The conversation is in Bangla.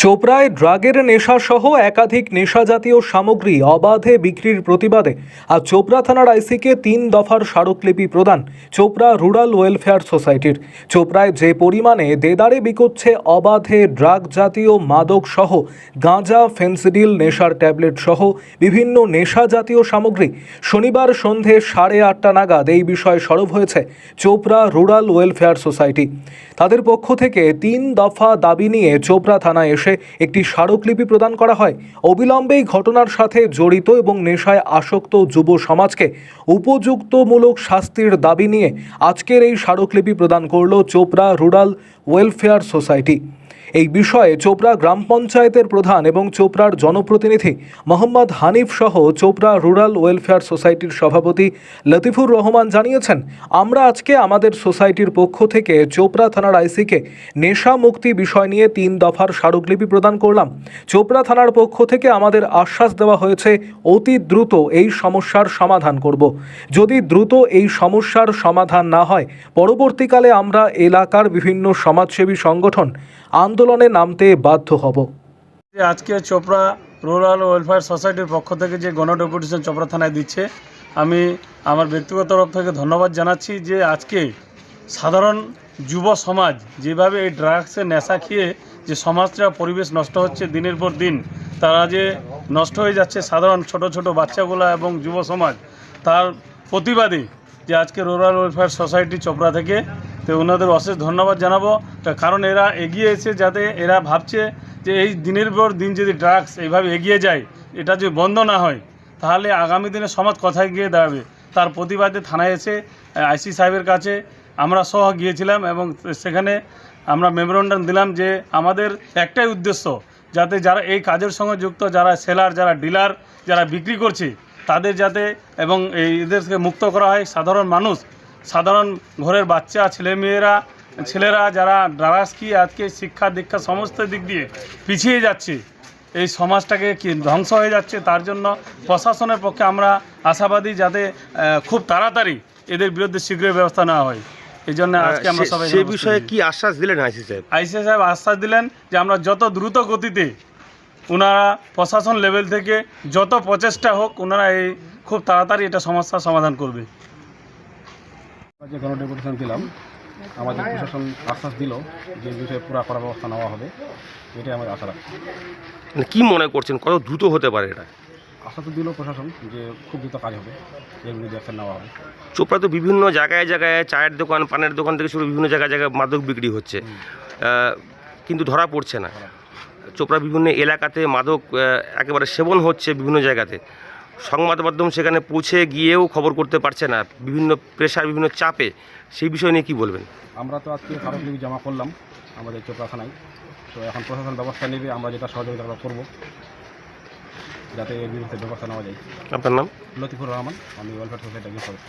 চোপড়ায় ড্রাগের নেশাসহ একাধিক নেশাজাতীয় সামগ্রী অবাধে বিক্রির প্রতিবাদে আজ চোপড়া থানার আইসিকে তিন দফার স্মারকলিপি প্রদান চোপড়া রুরাল ওয়েলফেয়ার সোসাইটির। চোপড়ায় যে পরিমাণে দেদারে বিকোচ্ছে অবাধে ড্রাগ জাতীয় মাদক সহ গাঁজা, ফেন্সিডিল, নেশার ট্যাবলেট সহ বিভিন্ন নেশা জাতীয় সামগ্রী শনিবার সন্ধে সাড়ে আটটা নাগাদ এই বিষয়ে সরব হয়েছে চোপড়া রুরাল ওয়েলফেয়ার সোসাইটি। তাদের পক্ষ থেকে তিন দফা দাবি নিয়ে চোপড়া থানায় এসে একটি স্মারকলিপি প্রদান করা হয়। অবিলম্বে এই ঘটনার সাথে জড়িত এবং নেশায় আসক্ত যুব সমাজকে উপযুক্তমূলক শাস্তির দাবি নিয়ে আজকের এই স্মারকলিপি প্রদান করল চোপড়া রুরাল ওয়েলফেয়ার সোসাইটি। এই বিষয়ে চোপড়া গ্রাম পঞ্চায়েতের প্রধান এবং চোপড়ার জনপ্রতিনিধি মোহাম্মদ হানিফ সহ চোপড়া রুরাল ওয়েলফেয়ার সোসাইটির সভাপতি লতিফুর রহমান জানিয়েছেন, আমরা আজকে আমাদের সোসাইটির পক্ষ থেকে চোপড়া থানার আইসিকে নেশা মুক্তি বিষয় নিয়ে তিন দফার স্মারকলিপি প্রদান করলাম। চোপড়া থানার পক্ষ থেকে আমাদের আশ্বাস দেওয়া হয়েছে, অতি দ্রুত এই সমস্যার সমাধান করব। যদি দ্রুত এই সমস্যার সমাধান না হয়, পরবর্তীকালে আমরা এলাকার বিভিন্ন সমাজসেবী সংগঠন আন্দোলনে নামতে বাধ্য হব। আজকে চোপড়া রুরাল ওয়েলফেয়ার সোসাইটির পক্ষ থেকে যে গণ ডেপুটেশন চোপড়া থানায় দিচ্ছে, আমি আমার ব্যক্তিগত তরফ থেকে ধন্যবাদ জানাচ্ছি যে আজকে সাধারণ যুব সমাজ যেভাবে এই ড্রাগসের নেশা খেয়ে যে সমাজটা, পরিবেশ নষ্ট হচ্ছে দিনের পর দিন, তারা যে নষ্ট হয়ে যাচ্ছে সাধারণ ছোট ছোট বাচ্চাগুলা এবং যুব সমাজ, তার প্রতিবাদে যে আজকে রুরাল ওয়েলফেয়ার সোসাইটি চোপড়া থেকে তো ওনাদের অশেষ ধন্যবাদ জানাব। কারণ এরা এগিয়ে এসে যাতে এরা ভাবছে যে এই দিনের পর দিন যদি ড্রাগস এইভাবে এগিয়ে যায়, এটা যদি বন্ধ না হয়, তাহলে আগামী দিনে সমাজ কথায় গিয়ে দাঁড়াবে? তার প্রতিবাদে থানায় এসে আইসি সাহেবের কাছে আমরা সহ গিয়েছিলাম এবং সেখানে আমরা মেমোরেন্ডাম দিলাম যে আমাদের একটাই উদ্দেশ্য, যাতে যারা এই কাজের সঙ্গে যুক্ত, যারা সেলার যারা ডিলার যারা বিক্রি করছে, তাদের যাতে এবং এই এদেরকে মুক্ত করা হয়। সাধারণ মানুষ সাধারণ ঘরের বাচ্চা ছেলে মেয়েরা ছেলেরা যারা ড্রাগস কি আজকে শিক্ষা দীক্ষা সমস্ত দিক দিয়ে পিছিয়ে যাচ্ছে এই সমাজটাকে কি ধ্বংস হয়ে যাচ্ছে তার জন্য প্রশাসনের পক্ষে আমরা আশাবাদী যাতে খুব তাড়াতাড়ি এদের বিরুদ্ধে শীঘ্রই ব্যবস্থা নেওয়া হয়। এই জন্য আজকে আমরা সবাই সেই বিষয়ে কি আশ্বাস দিলেন আইসি সাহেব? আইসিআই সাহেব আশ্বাস দিলেন যে আমরা যত দ্রুত গতিতে ওনারা প্রশাসন লেভেল থেকে যত প্রচেষ্টা হোক ওনারা এই খুব তাড়াতাড়ি এটা সমস্যার সমাধান করবে। যে গণ ডেপুটেশন দিলাম আমাদের প্রশাসন আশ্বাস দিল যে বিষয়ে পুরা করার ব্যবস্থা নেওয়া হবে। এটাই আমাদের আশা রাখছি। মানে কি মনে করছেন? কত দ্রুত হতে পারে এটা? আশা তো দিল প্রশাসন যে খুব দ্রুত কাজ হবে এর বিরুদ্ধে অ্যাকশন নেওয়া হবে। চোপড়া তো বিভিন্ন জায়গায় জায়গায় চায়ের দোকান পানের দোকান থেকে শুরু বিভিন্ন জায়গায় জায়গায় মাদক বিক্রি হচ্ছে। কিন্তু ধরা পড়ছে না। চোপড়া বিভিন্ন এলাকাতে মাদক একেবারে সেবন হচ্ছে বিভিন্ন জায়গাতে। সংবাদ মাধ্যম সেখানে পৌঁছে গিয়েও খবর করতে পারছে না। বিভিন্ন প্রেশার বিভিন্ন চাপে। সেই বিষয় নিয়ে কি বলবেন? আমরা তো আজকে স্মারকলিপি জমা করলাম আমাদের চোখাখানায় তো এখন প্রশাসন ব্যবস্থা নেবে আমরা যেটা সহযোগিতা আমরা করব। যাতে এর বিরুদ্ধে ব্যবস্থা নেওয়া যায়। আপনার নাম? লতিফুর রহমান আমি ওয়েলফেয়ার সোসাইটি একজন সদস্য